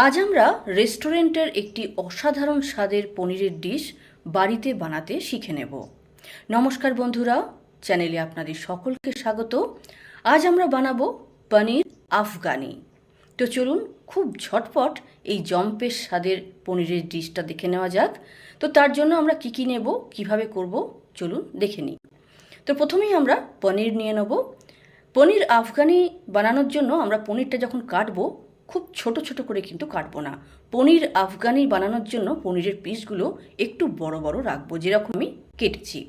আজ আমরা রেস্টুরেন্টের একটি অসাধারণ স্বাদের পনিরের ডিশ বাড়িতে বানাতে শিখে নেব। নমস্কার বন্ধুরা, চ্যানেলে আপনাদের সকলকে স্বাগত। আজ আমরা বানাবো পনির আফগানি। তো চলুন, খুব ঝটপট এই জম্পের স্বাদের পনিরের ডিশটা দেখে নেওয়া যাক। তো তার জন্য আমরা কি কি নেব, কীভাবে করব, চলুন দেখে নিই। তো প্রথমেই আমরা পনির নিয়ে নেব। পনির আফগানি বানানোর জন্য আমরা পনিরটা যখন কাটবো খুব ছোট ছোট করে কিন্তু কাটবো না। পনির আফগানি বানানোর জন্য পনিরের পিসগুলো একটু বড় বড় রাখব যেরকম আমি কেটেছি।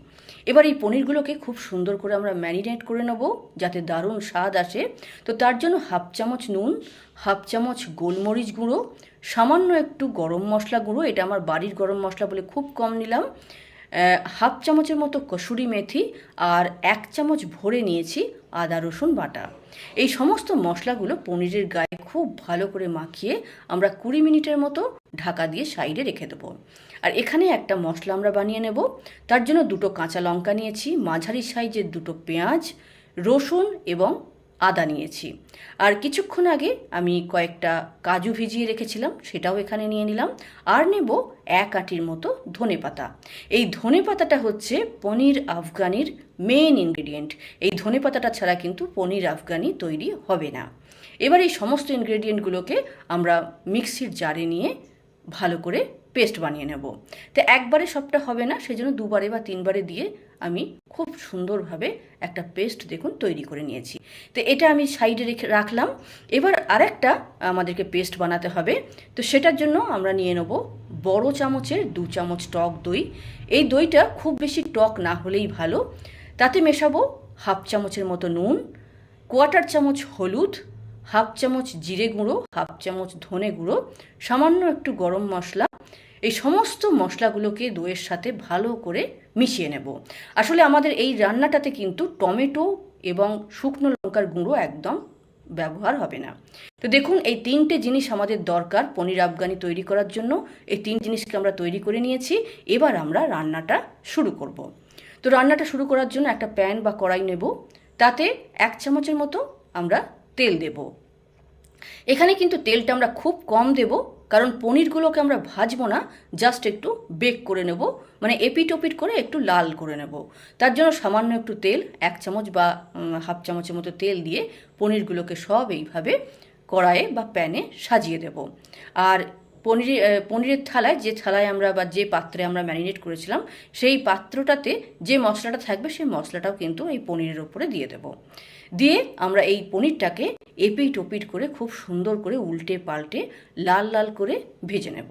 এবার এই পনিরগুলোকে খুব সুন্দর করে আমরা ম্যারিনেট করে নেব, যাতে দারুণ স্বাদ আসে। তো তার জন্য হাফ চামচ নুন, হাফ চামচ গোলমরিচ গুঁড়ো, সামান্য একটু গরম মশলা গুঁড়ো, এটা আমার বাড়ির গরম মশলা বলে খুব কম নিলাম। হাফ চামচের মতো কসুরি মেথি আর এক চামচ ভরে নিয়েছি আদা রসুন বাটা। এই সমস্ত মশলাগুলো পনিরের গায়ে খুব ভালো করে মাখিয়ে আমরা কুড়ি মিনিটের মতো ঢাকা দিয়ে সাইডে রেখে দেবো। আর এখানে একটা মশলা আমরা বানিয়ে নেব। তার জন্য দুটো কাঁচা লঙ্কা নিয়েছি, মাঝারি সাইজের দুটো পেঁয়াজ, রসুন এবং আদা নিয়েছি। আর কিছুক্ষণ আগে আমি কয়েকটা কাজু ভিজিয়ে রেখেছিলাম, সেটাও এখানে নিয়ে নিলাম। আর নেব এক আটির মতো ধনে পাতা। এই ধনে পাতাটা হচ্ছে পনির আফগানির মেন ইনগ্রেডিয়েন্ট এই ধনে পাতাটা ছাড়া কিন্তু পনির আফগানি তৈরি হবে না। এবার এই সমস্ত ইনগ্রেডিয়েন্টগুলোকে আমরা মিক্সির জারে নিয়ে ভালো করে পেস্ট বানিয়ে নেব। তো একবারে সবটা হবে না, সেজন্য দুবারে বা তিনবারে দিয়ে আমি খুব সুন্দরভাবে একটা পেস্ট দেখুন তৈরি করে নিয়েছি। তো এটা আমি সাইডে রেখে রাখলাম। এবার আরেকটা আমাদেরকে পেস্ট বানাতে হবে। তো সেটার জন্য আমরা নিয়ে নেব বড় চামচের দু চামচ টক দই। এই দইটা খুব বেশি টক না হলেই ভালো। তাতে মেশাবো হাফ চামচের মতো নুন কোয়াটার চামচ হলুদ হাফ চামচ জিরে গুঁড়ো, হাফ চামচ ধনে গুঁড়ো, সামান্য একটু গরম মশলা। এই সমস্ত মশলাগুলোকে দইয়ের সাথে ভালো করে মিশিয়ে নেব। আসলে আমাদের এই রান্নাটাতে কিন্তু টমেটো এবং শুকনো লঙ্কার গুঁড়ো একদম ব্যবহার হবে না। তো দেখুন, এই তিনটে জিনিস আমাদের দরকার পনির আফগানি তৈরি করার জন্য। এই তিন জিনিসকে আমরা তৈরি করে নিয়েছি। এবার আমরা রান্নাটা শুরু করব। তো রান্নাটা শুরু করার জন্য একটা প্যান বা কড়াই নেব। তাতে এক চামচের মতো আমরা তেল দেব। এখানে কিন্তু তেলটা আমরা খুব কম দেব, কারণ পনিরগুলোকে আমরা ভাজবো না জাস্ট একটু বেক করে নেব মানে এপিট ওপিট করে একটু লাল করে নেব। তার জন্য সামান্য একটু তেল, এক চামচ বা হাফ চামচের মতো তেল দিয়ে পনিরগুলোকে সব এইভাবে কড়াইয়ে বা প্যানে সাজিয়ে দেব। আর পনির পনিরের থালায়, যে থালায় আমরা বা যে পাত্রে আমরা ম্যারিনেট করেছিলাম, সেই পাত্রটাতে যে মশলাটা থাকবে, সেই মশলাটাও কিন্তু এই পনিরের ওপরে দিয়ে দেব। দিয়ে আমরা এই পনিরটাকে এপিট ওপিট করে খুব সুন্দর করে উল্টে পাল্টে লাল লাল করে ভেজে নেব।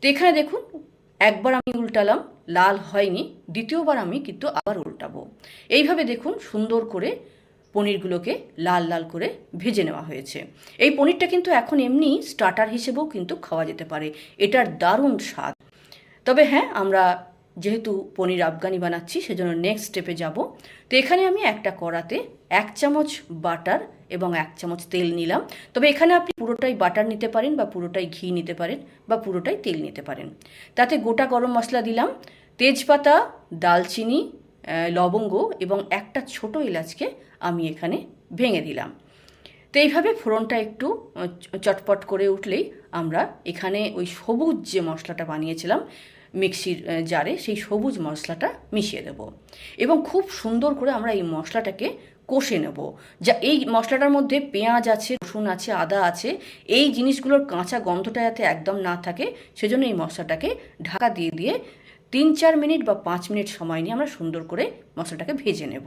তো এখানে দেখুন, একবার আমি উল্টালাম, লাল হয়নি, দ্বিতীয়বার আমি কিন্তু আবার উল্টাবো। এইভাবে দেখুন সুন্দর করে পনিরগুলোকে লাল লাল করে ভেজে নেওয়া হয়েছে। এই পনিরটা কিন্তু এখন এমনি স্টার্টার হিসেবেও কিন্তু খাওয়া যেতে পারে। এটার দারুণ স্বাদ। তবে হ্যাঁ আমরা যেহেতু পনির আফগানি বানাচ্ছি, সেজন্য নেক্সট স্টেপে যাব। তো এখানে আমি একটা কড়াতে এক চামচ বাটার এবং এক চামচ তেল নিলাম। তবে এখানে আপনি পুরোটাই বাটার নিতে পারেন বা পুরোটাই ঘি নিতে পারেন বা পুরোটাই তেল নিতে পারেন। তাতে গোটা গরম মশলা দিলাম। তেজপাতা, দালচিনি লবঙ্গ এবং একটা ছোট এলাচকে আমি এখানে ভেঙে দিলাম। তো এইভাবে ফোড়নটা একটু চটপট করে উঠলেই আমরা এখানে ওই সবুজ যে মশলাটা বানিয়েছিলাম মিক্সির জারে, সেই সবুজ মশলাটা মিশিয়ে দেব এবং খুব সুন্দর করে আমরা এই মশলাটাকে কষে নেব। যা, এই মশলাটার মধ্যে পেঁয়াজ আছে, রসুন আছে, আদা আছে, এই জিনিসগুলোর কাঁচা গন্ধটা যাতে একদম না থাকে, সেজন্য এই মশলাটাকে ঢাকা দিয়ে দিয়ে তিন চার মিনিট বা পাঁচ মিনিট সময় নিয়ে আমরা সুন্দর করে মশলাটাকে ভেজে নেব।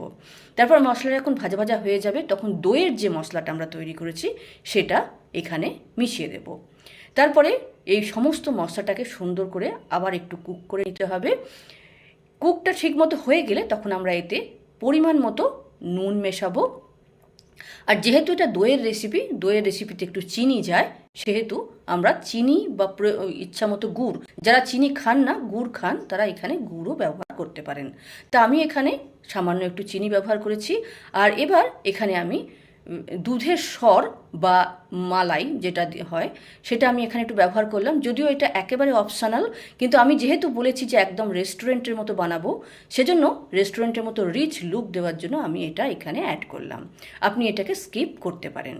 তারপর মশলাটা যখন ভাজা ভাজা হয়ে যাবে, তখন দইয়ের যে মশলাটা আমরা তৈরি করেছি, সেটা এখানে মিশিয়ে দেব। তারপরে এই সমস্ত মশলাটাকে সুন্দর করে আবার একটু কুক করে নিতে হবে। কুকটা ঠিকমতো হয়ে গেলে তখন আমরা এতে পরিমাণ মতো নুন মেশাবো আর যেহেতু এটা দইয়ের রেসিপি দইয়ের রেসিপিতে একটু চিনি যায়, সেহেতু আমরা চিনি বা ইচ্ছা মতো গুড়, যারা চিনি খান না, গুড় খান, তারা এখানে গুড়ও ব্যবহার করতে পারেন। তা আমি এখানে সামান্য একটু চিনি ব্যবহার করেছি। আর এবার এখানে আমি দুধের স্বর বা মালাই যেটা হয়, সেটা আমি এখানে একটু ব্যবহার করলাম। যদিও এটা একেবারে অপশানাল কিন্তু আমি যেহেতু বলেছি যে একদম রেস্টুরেন্টের মতো বানাবো, সেজন্য রেস্টুরেন্টের মতো রিচ লুক দেওয়ার জন্য আমি এটা এখানে অ্যাড করলাম। আপনি এটাকে স্কিপ করতে পারেন।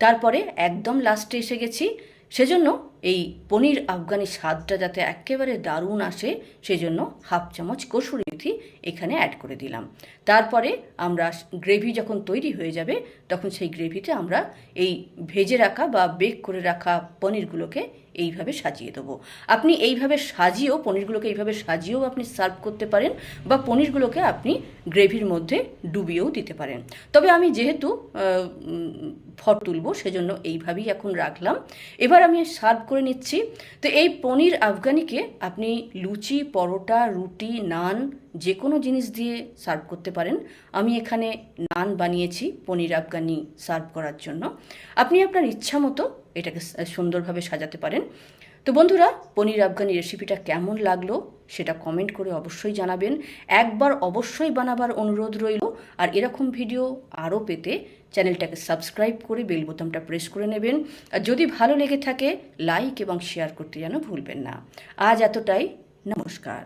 তারপরে একদম লাস্টে এসে গেছি, সেজন্য এই পনির আফগানি স্বাদটা যাতে একেবারে দারুণ আসে, সেজন্য হাফ চামচ কসুরি মেথি এখানে অ্যাড করে দিলাম। তারপরে আমরা গ্রেভি যখন তৈরি হয়ে যাবে, তখন সেই গ্রেভিতে আমরা এই ভেজে রাখা বা বেক করে রাখা পনিরগুলোকে এইভাবে সাজিয়ে দেবো। আপনি এইভাবে সাজিয়েও, পনিরগুলোকে এইভাবে সাজিয়েও আপনি সার্ভ করতে পারেন বা পনিরগুলোকে আপনি গ্রেভির মধ্যে ডুবিয়েও দিতে পারেন। তবে আমি যেহেতু ফট তুলব, সেজন্য এইভাবেই এখন রাখলাম। এবার আমি সার্ভ করে নিচ্ছি। তো এই পনির আফগানিকে আপনি লুচি, পরোটা, রুটি, নান যে কোনো জিনিস দিয়ে সার্ভ করতে পারেন। আমি এখানে নান বানিয়েছি পনির আফগানি সার্ভ করার জন্য। আপনি আপনার ইচ্ছা মতো এটাকে সুন্দরভাবে সাজাতে পারেন। তো বন্ধুরা, পনির আফগানি রেসিপিটা কেমন লাগল সেটা কমেন্ট করে অবশ্যই জানাবেন। একবার অবশ্যই বানাবার অনুরোধ রইল। আর এরকম ভিডিও আরও পেতে চ্যানেলটাকে সাবস্ক্রাইব করে বেল বোতামটা প্রেস করে নেবেন। আর যদি ভালো লেগে থাকে লাইক এবং শেয়ার করতে যেন ভুলবেন না। আজ এতটাই। নমস্কার।